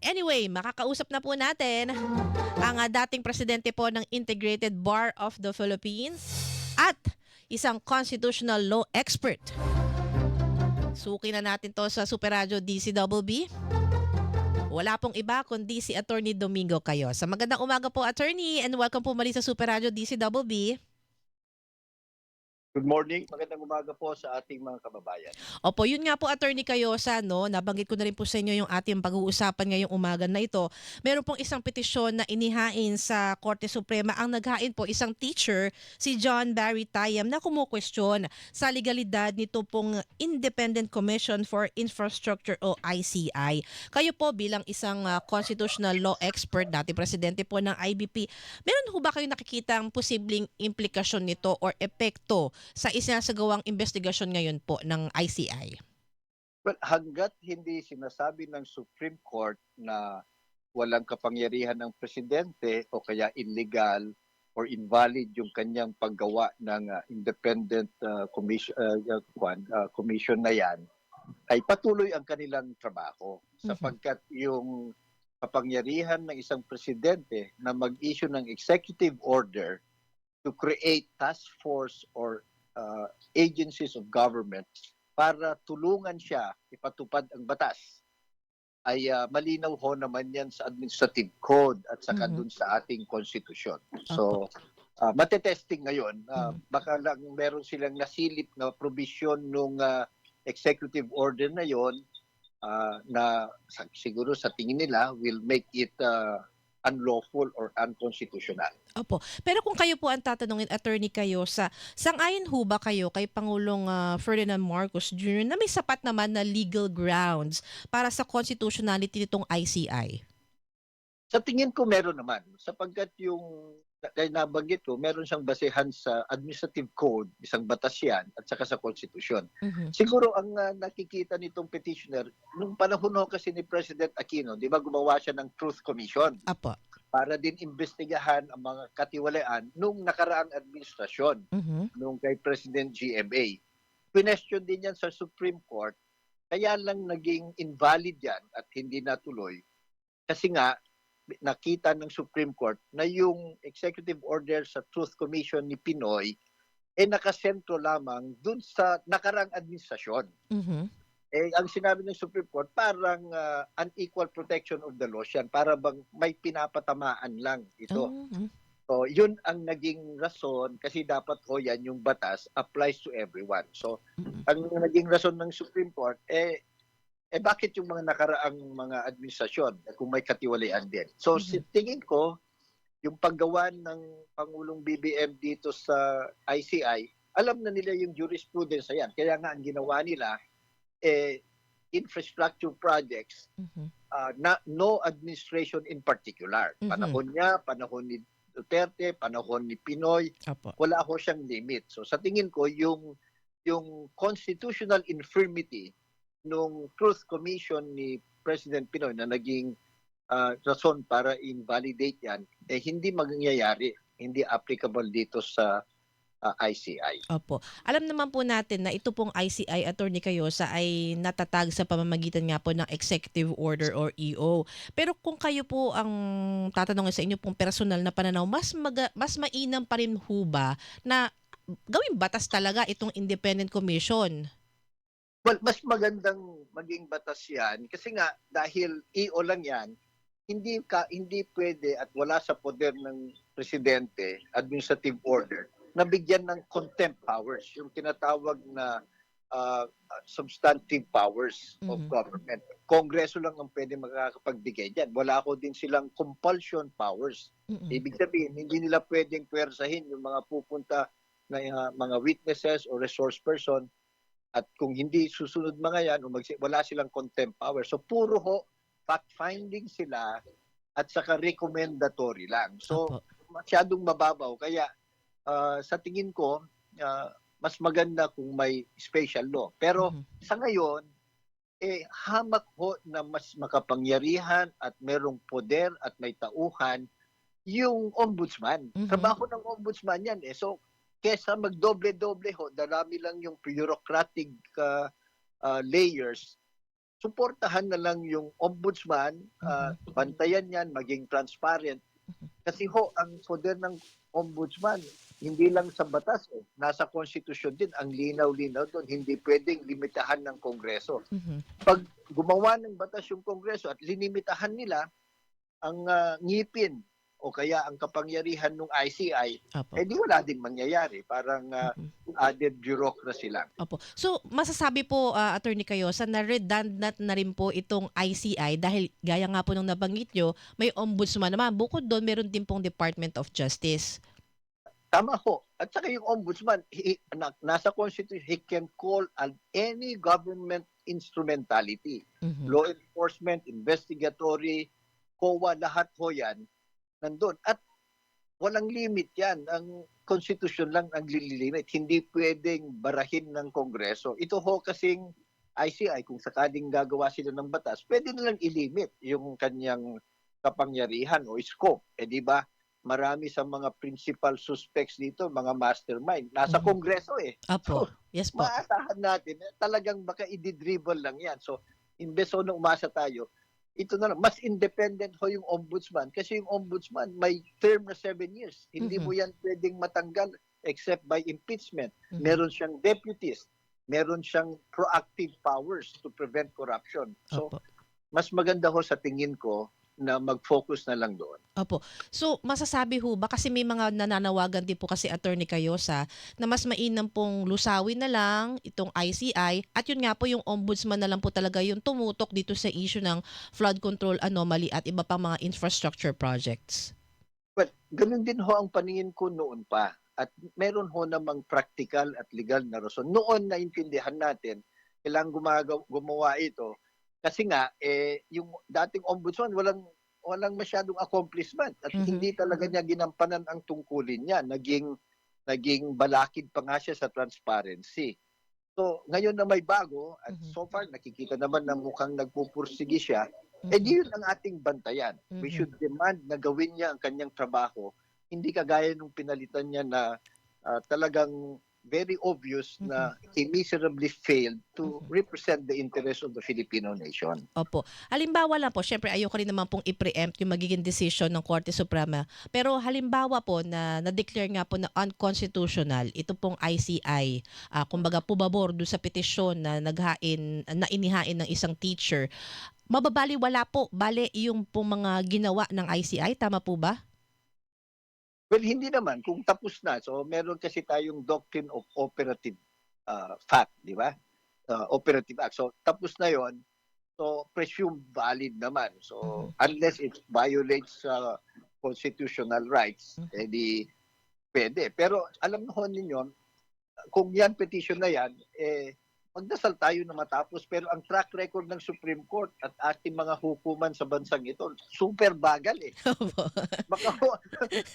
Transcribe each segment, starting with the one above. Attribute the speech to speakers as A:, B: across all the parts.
A: Anyway, makakausap na po natin ang ah, dating presidente po ng Integrated Bar of the Philippines at isang constitutional law expert. Suki na natin to sa Super Radio DCWB. Wala pong iba kundi si Attorney Domingo kayo. Sa magandang umaga po, Attorney, and welcome po mali sa Super Radio DCWB.
B: Good morning. Magandang umaga po sa ating mga kababayan.
A: Opo, yun nga po Attorney Kayosa, no, nabanggit ko na rin po sa inyo yung ating pag-uusapan ngayong umaga na ito. Meron pong isang petisyon na inihain sa Korte Suprema. Ang naghain po isang teacher, si John Barry Tayam, na kumukwestiyon sa legalidad nito pong Independent Commission for Infrastructure o ICI. Kayo po bilang isang ah, constitutional law expert, dati presidente po ng IBP, meron ho ba kayo nakikitang posibleng implikasyon nito or epekto sa isinasagawang investigasyon ngayon po ng ICI?
B: Well, hanggat hindi sinasabi ng Supreme Court na walang kapangyarihan ng presidente o kaya illegal or invalid yung kanyang paggawa ng uh, independent uh, commission uh, uh, commission na yan ay patuloy ang kanilang trabaho sapagkat yung kapangyarihan ng isang presidente na mag-issue ng executive order to create task force or uh, agencies of government para tulungan siya ipatupad ang batas ay uh, malinaw ho naman yan sa administrative code at saka
A: Mhm.
B: dun sa ating konstitusyon. So, uh, matetesting ngayon. Uh,
A: Mhm.
B: Baka lang meron silang nasilip na provision nung uh, executive order na yon uh, na siguro sa tingin nila will make it uh, unlawful or unconstitutional.
A: Opo. Pero kung kayo po ang tatanungin, attorney kayo, sa sang-ayon ho ba kayo kay Pangulong ah, Ferdinand Marcos Jr. na may sapat naman na legal grounds para sa constitutionality nitong ICI?
B: Sa tingin ko meron naman sapagkat yung kaya nabanggit ko, meron siyang basehan sa administrative code, isang batas yan, at saka sa konstitusyon.
A: Mhm.
B: Siguro ang uh, nakikita nitong petitioner, nung panahon ho kasi ni President Aquino, di ba gumawa siya ng Truth Commission
A: Apo.
B: para din investigahan ang mga katiwalaan nung nakaraang administrasyon,
A: Mhm.
B: nung kay President GMA. Question din yan sa Supreme Court, kaya lang naging invalid yan at hindi natuloy. Kasi nga, nakita ng Supreme Court na yung executive order sa Truth Commission ni Pinoy eh nakasentro lamang dun sa nakarang administrasyon.
A: Mhm.
B: Eh, ang sinabi ng Supreme Court, parang ah, unequal protection of the laws yan. Para bang may pinapatamaan lang ito.
A: Mhm.
B: So, yun ang naging rason kasi dapat ho yan yung batas applies to everyone. So,
A: Mhm.
B: ang naging rason ng Supreme Court, eh, eh bakit yung mga nakaraang mga administrasyon kung may katiwalian din? So,
A: Mhm.
B: si- tingin ko, yung paggawa ng Pangulong BBM dito sa ICI, alam na nila yung jurisprudence na yan. Kaya nga ang ginawa nila, eh, infrastructure projects
A: Mhm.
B: uh, na no administration in particular.
A: Mhm.
B: Panahon niya, panahon ni Duterte, panahon ni Pinoy,
A: Apo.
B: wala ho siyang limit. So sa tingin ko yung yung constitutional infirmity nung Truth Commission ni President Pinoy na naging uh, rason para invalidate yan eh hindi mangyayari, hindi applicable dito sa uh, ICI.
A: Opo. Alam naman po natin na ito pong ICI Attorney Kayosa ay natatag sa pamamagitan nga po ng Executive Order or EO. Pero kung kayo po ang tatanungin sa inyo pong personal na pananaw, mas maga, mas mainam pa rin ho ba na gawing batas talaga itong Independent Commission?
B: Well, mas magandang maging batas 'yan kasi nga dahil EO lang 'yan, hindi ka hindi pwede at wala sa poder ng presidente administrative order na bigyan ng contempt powers, yung tinatawag na uh, substantive powers of
A: Mhm.
B: government. Kongreso lang ang pwede makakapagbigay diyan. Wala ko din silang compulsion powers.
A: Mm-mm.
B: Ibig sabihin, hindi nila pwedeng pwersahin yung mga pupunta na uh, mga witnesses or resource person at kung hindi susunod mga yan, wala silang contempt power. So puro ho, fact-finding sila at saka recommendatory lang. So masyadong mababaw. Kaya uh, sa tingin ko, uh, mas maganda kung may special law. Pero
A: Mhm.
B: sa ngayon, eh, hamak ho na mas makapangyarihan at merong poder at may tauhan yung ombudsman.
A: Mhm.
B: Trabaho ng ombudsman yan eh. So, kesa magdoble-doble ho, darami lang yung bureaucratic uh, uh, layers suportahan na lang yung ombudsman, ah, bantayan yan, maging transparent. Kasi ho, ang poder ng ombudsman, hindi lang sa batas, eh, nasa konstitusyon din, ang linaw-linaw doon, hindi pwedeng limitahan ng Kongreso.
A: Mhm.
B: Pag gumawa ng batas yung Kongreso at linimitahan nila ang ah, ngipin o kaya ang kapangyarihan ng ICI,
A: Opo.
B: eh di wala din mangyayari. Parang
A: Mhm.
B: added bureaucracy lang.
A: Opo. So, masasabi po, ah, Attorney Cayosa, na redundant na rin po itong ICI dahil gaya nga po nung nabanggit nyo, may ombudsman naman. Bukod doon, meron din pong Department of Justice.
B: Tama ho. At saka yung ombudsman, he, na, nasa constitution, he can call on any government instrumentality.
A: Mhm.
B: Law enforcement, investigatory, COA, lahat ho yan, nandun. At walang limit yan. Ang constitution lang ang lililimit. Hindi pwedeng barahin ng Kongreso. Ito ho kasing ICI, kung sakaling gagawa sila ng batas, pwede nilang ilimit yung kanyang kapangyarihan o scope. Eh di ba? Marami sa mga principal suspects dito, mga mastermind, nasa
A: Mhm.
B: Kongreso eh.
A: Opo. Yes po.
B: Maasahan natin, talagang baka i-dribble lang yan. So, imbes ho na umasa tayo, ito na lang, mas independent ho yung ombudsman kasi yung ombudsman may term na seven years. Hindi
A: Mhm.
B: mo yan pwedeng matanggal except by impeachment.
A: Mhm.
B: Meron siyang deputies. Meron siyang proactive powers to prevent corruption. So,
A: Opo.
B: mas maganda ho sa tingin ko na mag-focus na lang doon.
A: Opo. So, masasabi ho ba, kasi may mga nananawagan din po kasi Attorney Cayosa, na mas mainam pong lusawin na lang itong ICI at yun nga po yung ombudsman na lang po talaga yung tumutok dito sa issue ng flood control anomaly at iba pang mga infrastructure projects.
B: Well, ganun din ho ang paningin ko noon pa. At meron ho namang practical at legal na rason. Noon naintindihan natin, kailangan gumagaw, gumawa ito. Kasi nga, eh, yung dating ombudsman, walang walang masyadong accomplishment at
A: Mhm.
B: hindi talaga niya ginampanan ang tungkulin niya. Naging naging balakid pa nga siya sa transparency. So, ngayon na may bago at
A: Mhm.
B: so far nakikita naman na mukhang nagpupursigi siya,
A: Mhm.
B: eh di yun ang ating bantayan. We
A: Mhm.
B: should demand na gawin niya ang kanyang trabaho. Hindi kagaya nung pinalitan niya na ah, talagang very obvious na he miserably failed to
A: Mhm.
B: represent the interest of the Filipino nation.
A: Opo. Halimbawa lang po, syempre ayoko rin naman pong i-preempt yung magiging decision ng Korte Suprema. Pero halimbawa po na na-declare nga po na unconstitutional ito pong ICI, ah, kumbaga pubabor do sa petisyon na naghain na inihain ng isang teacher. Mababali wala po, bale yung pong mga ginawa ng ICI, tama po ba?
B: Well, hindi naman. Kung tapos na, so meron kasi tayong doctrine of operative ah, fact, di ba? Ah, operative act. So tapos na yon so presumed valid naman. So unless it violates ah, constitutional rights,
A: Mhm.
B: eh di pwede. Pero alam ho ninyo, kung yan petition na yan, eh magdasal tayo na matapos. Pero ang track record ng Supreme Court at ating mga hukuman sa bansang ito, super bagal eh.
A: Opo.
B: Baka ho,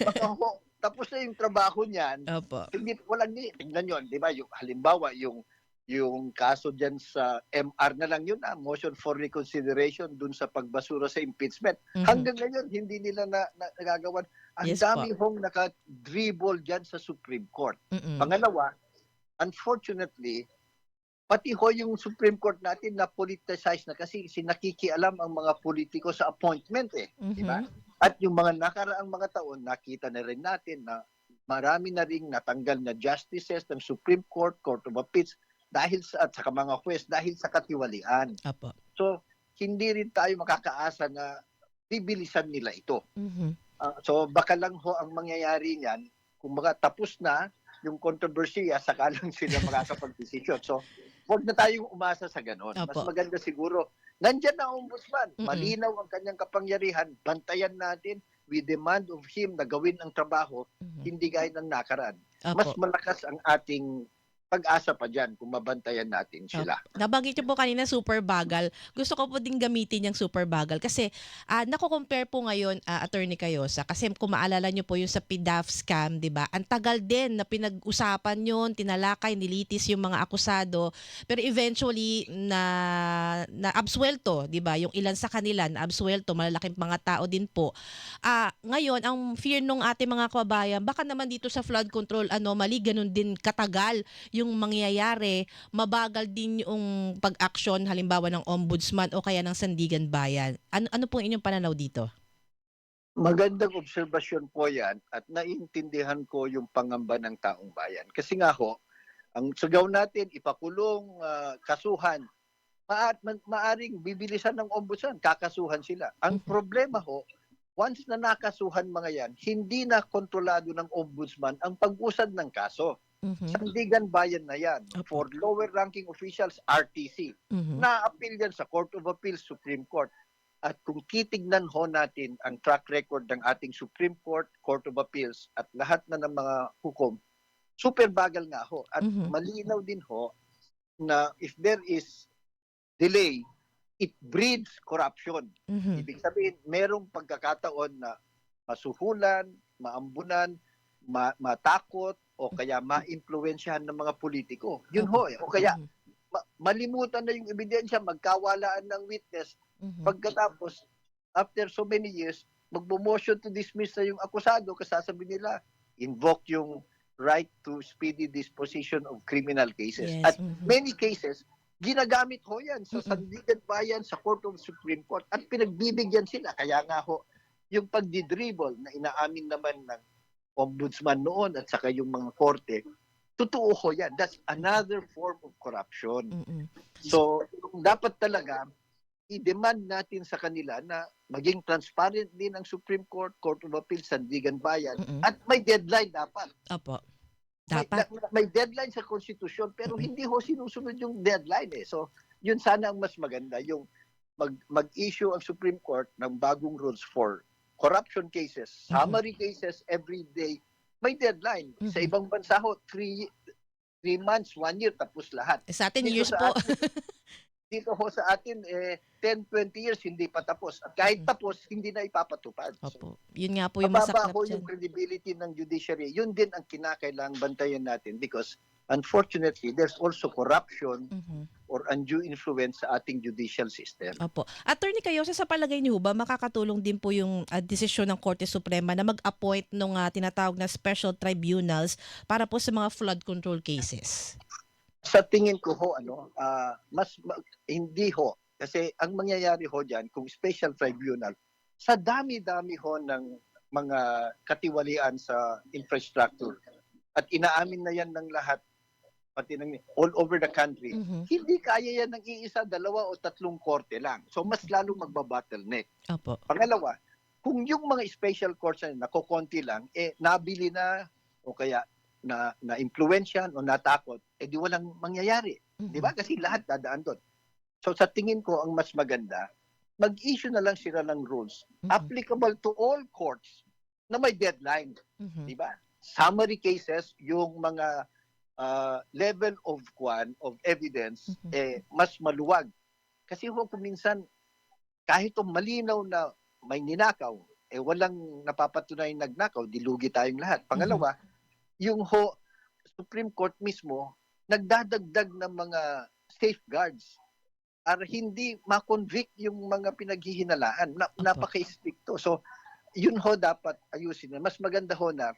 B: baka ho, tapos na yung trabaho niyan,
A: Opo.
B: hindi, walang ni, tingnan yun, di ba? Yung, halimbawa, yung yung kaso dyan sa MR na lang yun, ah, motion for reconsideration dun sa pagbasura sa impeachment.
A: Mhm.
B: Hanggang ngayon, hindi nila na, na, nagagawan. Ang
A: Yes
B: dami hong nakadribble dyan sa Supreme Court.
A: Mm-mm.
B: Pangalawa, unfortunately, pati ho yung Supreme Court natin na politicized na kasi sinakikialam ang mga politiko sa appointment eh. Di ba?
A: Mhm.
B: At yung mga nakaraang mga taon, nakita na rin natin na marami na ring natanggal na justices ng Supreme Court, Court of Appeals, dahil sa, at saka mga huwes, dahil sa katiwalian.
A: Opo.
B: So, hindi rin tayo makakaasa na bibilisan nila ito.
A: Mhm.
B: Ah, so, baka lang ho ang mangyayari niyan, kung baka tapos na yung kontrobersiya, saka lang sila makakapag-desisyon. So, huwag na tayong umasa sa ganon. Mas
A: Apo.
B: maganda siguro, nandyan na ang ombudsman.
A: Mm-mm.
B: Malinaw ang kanyang kapangyarihan. Bantayan natin. We demand of him na gawin ang trabaho,
A: Mhm.
B: hindi gaya ng nakaraan.
A: Opo.
B: Mas malakas ang ating pag-asa pa dyan kung mabantayan natin sila.
A: Nabanggit niyo po kanina super bagal. Gusto ko po din gamitin yung super bagal kasi ah nako-compare po ngayon ah, Attorney Cayosa kasi kung maalala niyo po yung sa PDAF scam, 'di ba? Ang tagal din na pinag-usapan yon, tinalakay, nilitis yung mga akusado, pero eventually na na absuelto, 'di ba? Yung ilan sa kanila na absuelto, malalaking mga tao din po. Ah, ngayon ang fear nung ating mga kababayan, baka naman dito sa flood control anomaly ganun din katagal yung mangyayari, mabagal din yung pag-aksyon halimbawa ng ombudsman o kaya ng Sandigan Bayan. Ano ano po ang inyong pananaw dito?
B: Magandang obserbasyon po yan at naiintindihan ko yung pangamba ng taong bayan. Kasi nga ho, ang sigaw natin, ipakulong, ah, kasuhan, ma- ma- maaring bibilisan ng ombudsman, kakasuhan sila. Ang
A: Mhm.
B: problema ho, once na nakasuhan mga yan, hindi na kontrolado ng ombudsman ang pag-usad ng kaso.
A: Mhm.
B: Sandigan bayan na yan.
A: Opo.
B: For lower ranking officials, RTC.
A: Mhm.
B: Na-appeal yan sa Court of Appeals, Supreme Court. At kung titignan ho natin ang track record ng ating Supreme Court, Court of Appeals at lahat na ng mga hukom, super bagal nga ho. At
A: Mhm.
B: malinaw din ho na if there is delay, it breeds corruption.
A: Mhm.
B: Ibig sabihin, merong pagkakataon na masuhulan, maambunan, ma- matakot, o kaya ma-impluensyahan ng mga politiko. Yun ho eh. O kaya
A: Mhm.
B: ma- malimutan na yung ebidensya, magkawalaan ng witness,
A: Mhm.
B: pagkatapos, after so many years, magbo-motion to dismiss na yung akusado kasi sasabi nila, invoke yung right to speedy disposition of criminal cases.
A: Yes.
B: At
A: mhm.
B: many cases, ginagamit ho yan sa
A: Mm-mm.
B: Sandigan Bayan, sa Court of Supreme Court, at pinagbibigyan sila. Kaya nga ho, yung pagdidribble na inaamin naman ng ombudsman noon at saka yung mga korte, totoo ho yan. That's another form of corruption.
A: Mhm.
B: So, dapat talaga i-demand natin sa kanila na maging transparent din ang Supreme Court, Court of Appeals, Sandigan Bayan.
A: Mhm.
B: At may deadline dapat.
A: Opo.
B: May,
A: Dapat.
B: da- may deadline sa konstitusyon pero
A: Mm-mm.
B: hindi ho sinusunod yung deadline eh. So, yun sana ang mas maganda yung mag, mag-issue ang Supreme Court ng bagong rules for corruption cases, summary cases every day. May deadline. Sa
A: Mhm.
B: ibang bansa ho, three, three months, one year, tapos lahat.
A: Eh, Sa atin
B: Dito
A: years
B: sa
A: po.
B: dito ho sa atin, eh, 10, 20 years, hindi pa tapos. At kahit
A: Mhm.
B: tapos, hindi na ipapatupad.
A: Opo. Yun nga po yung masaklap
B: ho
A: dyan.
B: yung credibility ng judiciary. Yun din ang kinakailangang bantayan natin because unfortunately, there's also corruption
A: Mhm.
B: or undue influence sa ating judicial system.
A: Opo. Attorney kayo, sa palagay niyo ba makakatulong din po yung ah, desisyon ng Korte Suprema na mag-appoint ng tinatawag na special tribunals para po sa mga flood control cases?
B: Sa tingin ko ho, ano, ah, mas ma- hindi ho. Kasi ang mangyayari ho dyan, kung special tribunal, sa dami-dami ho ng mga katiwalian sa infrastructure at inaamin na yan ng lahat pati ng all over the country.
A: Mhm.
B: Hindi kaya yan ng iisa, dalawa o tatlong korte lang. So mas lalong magbabottleneck.
A: Opo.
B: Pangalawa, kung yung mga special courts na nakokonti lang, eh nabili na o kaya na na influensyan o natakot, eh di walang mangyayari.
A: Mhm.
B: Di ba? Kasi lahat dadaan doon. So sa tingin ko ang mas maganda, mag-issue na lang sila ng rules
A: Mhm.
B: applicable to all courts na may deadline,
A: Mhm.
B: di ba? Summary cases, yung mga ah, level of kwan of evidence
A: Mhm.
B: eh mas maluwag. Kasi ho kung minsan kahit yung malinaw na may ninakaw, eh walang napapatunay nagnakaw, dilugi tayong lahat. Pangalawa, yung ho Supreme Court mismo nagdadagdag ng mga safeguards para hindi ma-convict yung mga pinaghihinalaan. Na, napaka-stricto. So, yun ho dapat ayusin. na. Mas maganda ho na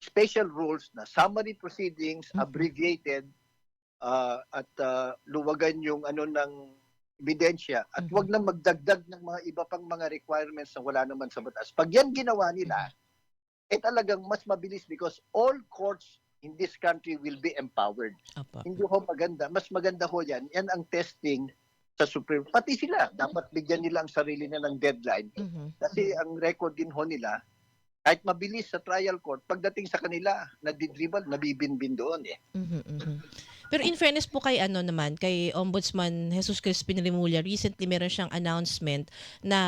B: special rules na summary proceedings,
A: Mhm.
B: abbreviated, ah, at ah, luwagan yung ano ng ebidensya at
A: Mhm.
B: wag na magdagdag ng mga iba pang mga requirements na wala naman sa batas. Pag yan ginawa nila, eh talagang mas mabilis because all courts in this country will be empowered.
A: Opo.
B: Hindi ho maganda. Mas maganda ho yan. Yan ang testing sa Supreme. Pati sila, dapat bigyan nila ang sarili nila ng deadline. Kasi ang record din ho nila, kahit mabilis sa trial court, pagdating sa kanila, nadidribal, nabibinbin doon eh.
A: Mhm, mhm. Pero in fairness po kay ano naman, kay Ombudsman Jesus Crispin Remulla, recently meron siyang announcement na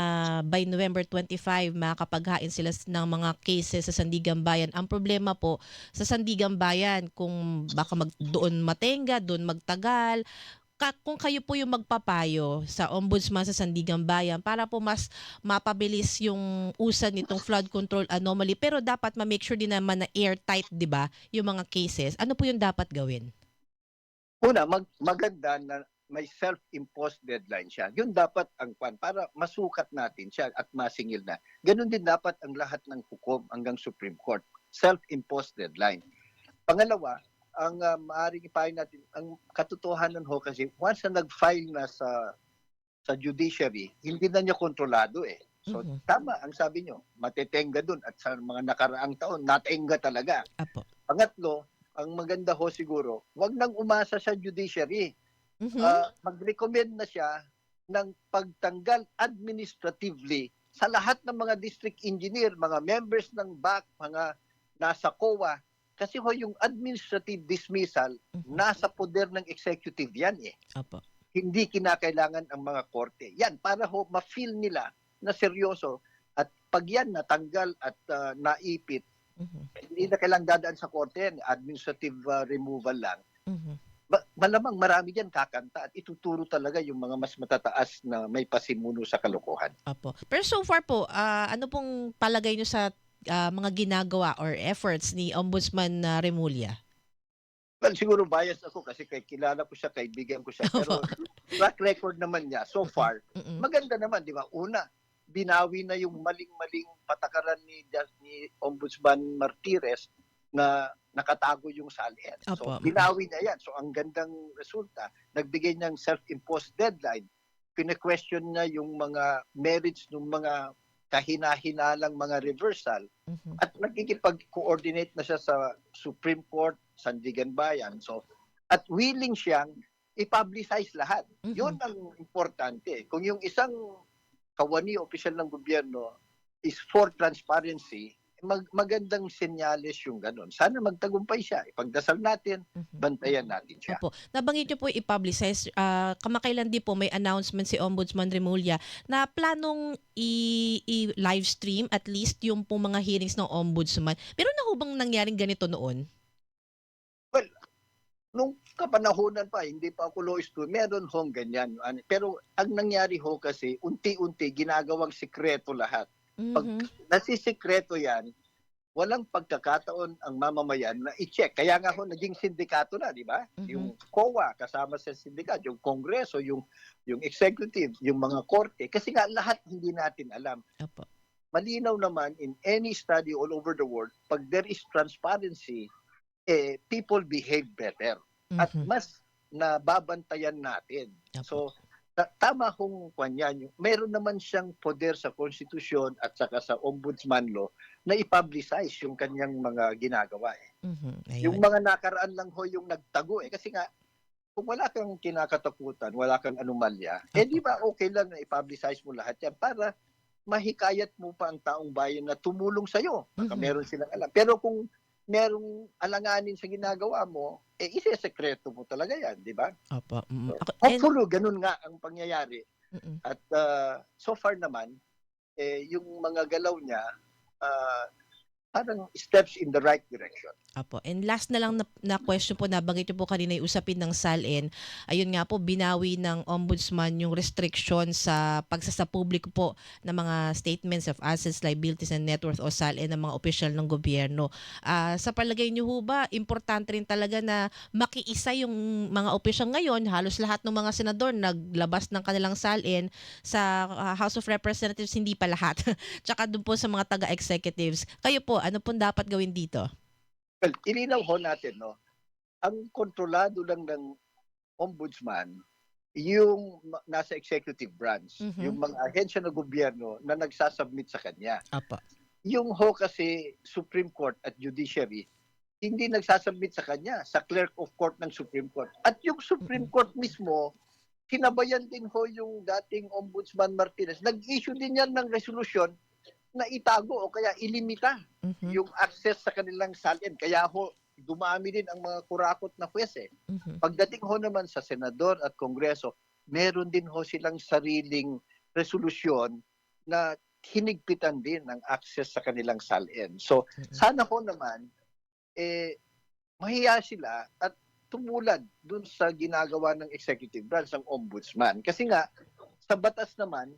A: by November 25 makakapaghain sila ng mga cases sa Sandigan Bayan. Ang problema po sa Sandigan Bayan kung baka mag doon matenga, doon magtagal, ka, kung kayo po yung magpapayo sa ombudsman sa Sandigan Bayan para po mas mapabilis yung usad nitong flood control anomaly pero dapat ma-make sure din naman na airtight, 'di ba, yung mga cases. Ano po yung dapat gawin?
B: Una, mag, maganda na may self-imposed deadline siya. Yun dapat ang kwan para masukat natin siya at masingil na. Ganun din dapat ang lahat ng hukom hanggang Supreme Court. Self-imposed deadline. Pangalawa, ang uh, maaaring ipahin natin, ang katotohanan ho kasi once na nag-file na sa sa judiciary, hindi na niya kontrolado eh. So
A: Mhm.
B: tama ang sabi nyo, matetenga dun at sa mga nakaraang taon, natenga talaga.
A: Apo.
B: Pangatlo, ang maganda ho siguro, wag nang umasa sa judiciary.
A: Mhm.
B: Ah, mag-recommend na siya ng pagtanggal administratively sa lahat ng mga district engineer, mga members ng BAC, mga nasa COA. Kasi ho yung administrative dismissal,
A: Mhm.
B: nasa poder ng executive yan eh.
A: Apo.
B: Hindi kinakailangan ang mga korte. Yan, para ho ma-feel nila na seryoso. At pag yan natanggal at ah, naipit,
A: Mhm.
B: hindi na kailangan dadaan sa korte yan. Administrative ah, removal lang.
A: Mhm.
B: Ba- malamang marami diyan kakanta at ituturo talaga yung mga mas matataas na may pasimuno sa kalokohan.
A: Apo. Pero so far po, ah, ano pong palagay nyo sa ah, mga ginagawa or efforts ni Ombudsman na Remulla?
B: Well, siguro bias ako kasi kay kilala ko siya, kaibigan ko siya. Pero track record naman niya so far,
A: Mm-mm.
B: maganda naman, di ba? Una, binawi na yung maling-maling patakaran ni, ni Ombudsman Martires na nakatago yung salin. So,
A: Apo.
B: binawi na yan. So, ang gandang resulta, nagbigay niyang self-imposed deadline. Pine-question niya yung mga merits ng mga kahina-hinalang mga reversal
A: Mhm.
B: at nagkikipag-coordinate na siya sa Supreme Court, Sandigan Bayan. So, at willing siyang i-publicize lahat.
A: Mhm.
B: Yun ang importante. Kung yung isang kawani opisyal ng gobyerno is for transparency, mag magandang senyales yung ganun. Sana magtagumpay siya. Ipagdasal natin,
A: Mhm.
B: bantayan natin siya.
A: Opo. Nabanggit niyo po i-publicize. ah, kamakailan din po may announcement si Ombudsman Remulla na planong i-live stream at least yung po mga hearings ng Ombudsman. Pero na ho bang nangyaring ganito noon?
B: Nung kapanahonan pa, hindi pa ako law student, meron hong ganyan. Pero ang nangyari ho kasi, unti-unti ginagawang sikreto lahat. Pag
A: Mhm.
B: nasisikreto yan, walang pagkakataon ang mamamayan na i-check. Kaya nga ho, naging sindikato na, di ba?
A: Mhm.
B: Yung COA kasama sa sindikat, yung Kongreso, yung, yung executive, yung mga korte. Kasi nga lahat hindi natin alam.
A: Opo.
B: Malinaw naman in any study all over the world, pag there is transparency, eh, people behave better. At
A: Mhm.
B: mas nababantayan natin.
A: Opo.
B: So, tama kung kanyan, meron naman siyang poder sa konstitusyon at saka sa ombudsman law na i-publicize yung kanyang mga ginagawa. Eh.
A: Mhm. Ayun.
B: Yung mga nakaraan lang ho yung nagtago eh. Kasi nga, kung wala kang kinakatakutan, wala kang anomalya, eh
A: Opo.
B: di ba okay lang na i-publicize mo lahat yan para mahikayat mo pa ang taong bayan na tumulong sa'yo. Baka
A: Mhm.
B: meron silang alam. Pero kung merong alanganin sa ginagawa mo, eh ise-sekreto mo talaga yan, di ba?
A: Opo. Mm. Ako- and-
B: Hopefully, ganun nga ang pangyayari.
A: Mm-mm.
B: At uh, so far naman, eh, yung mga galaw niya, uh, parang steps in the right direction.
A: Apo. And last na lang na, na question po, nabanggit niyo po kanina yung usapin ng SALN. Ayun nga po, binawi ng ombudsman yung restriction sa pagsasapubliko po ng mga statements of assets, liabilities, and net worth o SALN ng mga opisyal ng gobyerno. Ah, sa palagay niyo ho ba, importante rin talaga na makiisa yung mga opisyal ngayon. Halos lahat ng mga senador naglabas ng kanilang SALN sa ah, House of Representatives, hindi pa lahat. Tsaka doon po sa mga taga-executives. Kayo po, ano po dapat gawin dito?
B: Well, ilinaw ho natin, no? Ang kontrolado lang ng ombudsman, yung nasa executive branch,
A: Mhm.
B: yung mga ahensya ng gobyerno na nagsasubmit sa kanya.
A: Apo.
B: Yung ho kasi Supreme Court at Judiciary, hindi nagsasubmit sa kanya, sa clerk of court ng Supreme Court. At yung Supreme
A: Mhm.
B: Court mismo, kinabayan din ho yung dating Ombudsman Martinez. Nag-issue din yan ng resolution na itago o kaya ilimita
A: Mhm.
B: yung access sa kanilang salin. Kaya ho, dumami din ang mga kurakot na pwes eh.
A: Mhm.
B: Pagdating ho naman sa senador at kongreso, meron din ho silang sariling resolusyon na hinigpitan din ang access sa kanilang salin. So,
A: Mhm.
B: sana ho naman, eh, mahiya sila at tumulad dun sa ginagawa ng executive branch, ng ombudsman. Kasi nga, sa batas naman,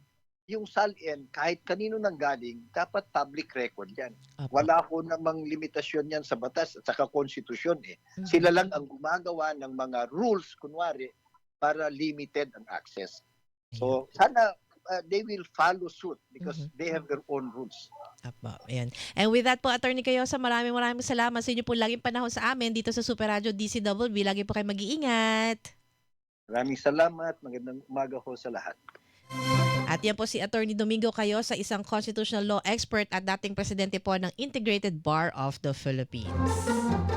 B: yung salin, kahit kanino nang galing, dapat public record yan.
A: Apo.
B: Wala ho namang limitasyon yan sa batas at saka konstitusyon eh.
A: Mhm.
B: Sila lang ang gumagawa ng mga rules, kunwari, para limited ang access. So, sana uh, they will follow suit because
A: Mhm.
B: they have their own rules.
A: Apo, ayan. And with that po, Attorney Cayosa, maraming maraming salamat sa inyo po laging panahon sa amin dito sa Super Radio DCWB. Lagi po kayo mag-iingat.
B: Maraming salamat. Magandang umaga ho sa lahat.
A: At yan po si Attorney Domingo Cayosa, isang constitutional law expert at dating presidente po ng Integrated Bar of the Philippines.